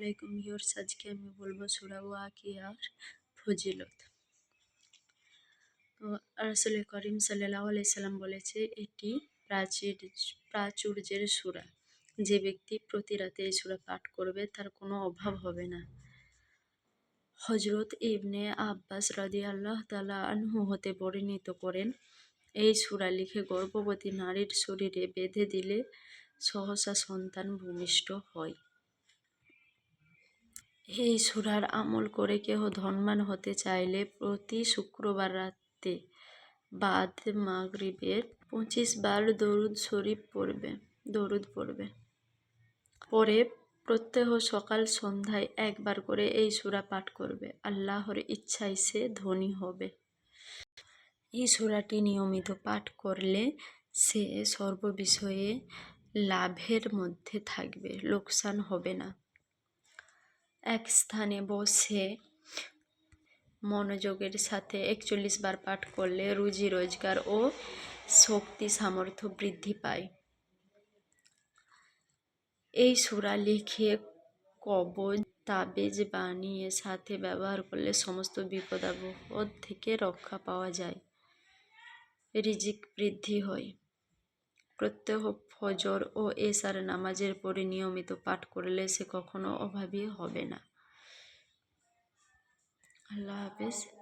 আলাইকুম ভিউয়ার্স, আজকে আমি বলব সুরা ওয়াকিয়ার ফজিলত। তো করিম সাল্লাহ আলাইসাল্লাম বলেছে, এটি প্রাচীর, প্রাচুর্যের সুরা। যে ব্যক্তি প্রতি রাতে এই সুরা পাঠ করবে, তার কোনো অভাব হবে না। হজরত ইবনে আব্বাস রাদি আল্লাহ তালা আনহু হতে পরিণত করেন, এই সুরা লিখে গর্ভবতী নারীর শরীরে বেঁধে দিলে সহসা সন্তান ভূমিষ্ঠ হয়। এই সুরার আমল করে কেহ ধনমান হতে চাইলে প্রতি শুক্রবার রাতে বাদ মাগরিবের পঁচিশ বার দরুদ শরীফ পড়বে, দরুদ পড়বে। পরে প্রত্যহ সকাল সন্ধ্যায় একবার করে এই সুরা পাঠ করবে। আল্লাহর ইচ্ছায় সে ধনী হবে। এই সুরাটি নিয়মিত পাঠ করলে সে সর্ববিষয়ে লাভের মধ্যে থাকবে, লোকসান হবে না। এক স্থানে বসে মনোযোগের সাথে একচল্লিশ বার পাঠ করলে রুজি, রোজগার ও শক্তি সামর্থ্য বৃদ্ধি পায়। এই সুরা লিখে কবজ, তাবেজ বানিয়ে সাথে ব্যবহার করলে সমস্ত বিপদ আপদ থেকে রক্ষা পাওয়া যায়। রিজিক বৃদ্ধি হয়। প্রত্যহ ফজর ও এসার নামাজের পরে নিয়মিত পাঠ করলে সে কখনো অভাবী হবে না। আল্লাহ হাফেজ।